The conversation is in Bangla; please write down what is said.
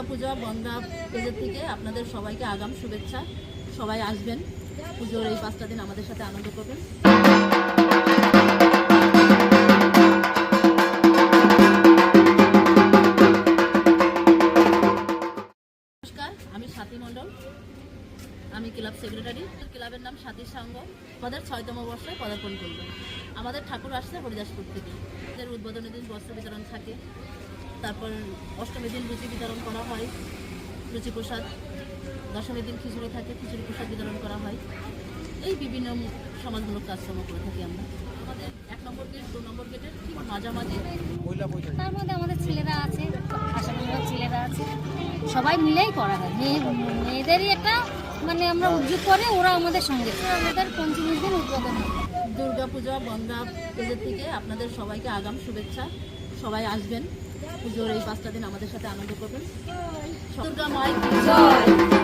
দুর্গাপূজা বন্দা পেজের থেকে আপনাদের সবাইকে আগাম শুভেচ্ছা। সবাই আসবেন, পুজোর এই পাঁচটা দিন আমাদের সাথে আনন্দ করবেন। নমস্কার, আমি সাথী মণ্ডল। আমি ক্লাব সেক্রেটারি। ক্লাবের নাম সাথী সংঘ আমাদের ছয়তম বর্ষে পদার্পণ করবে। আমাদের ঠাকুর আসছে হরিদাসপুর থেকে। এদের উদ্বোধনের দিন বস্ত্র বিতরণ থাকে। তারপর অষ্টমীর দিন লুচি বিতরণ করা হয়। লুচি প্রসাদ দশমীর দিন খিচুড়ি থাকে খিচুড়ি প্রসাদ বিতরণ করা হয়। এই বিভিন্ন সমাজমূলক কাজকর্ম করে থাকি আমরা। আমাদের এক নম্বর গেট দু নম্বর গেটের ঠিক মাঝামাঝি। তার মধ্যে আমাদের ছেলেরা আছে আশাবন্ধুর ছেলেরা আছে। সবাই মিলেই করা হয়। মেয়ে মেয়েদেরই একটা মানে আমরা উদ্যোগ করে ওরা আমাদের সঙ্গে। আমাদের পঞ্চমী দিন উদ্বোধন হয়। দুর্গাপূজা বন্দা পেজের থেকে আপনাদের সবাইকে আগাম শুভেচ্ছা। সবাই আসবেন। পুজোর এই পাঁচটা দিন আমাদের সাথে আনন্দ করবেন। দুর্গা জয়।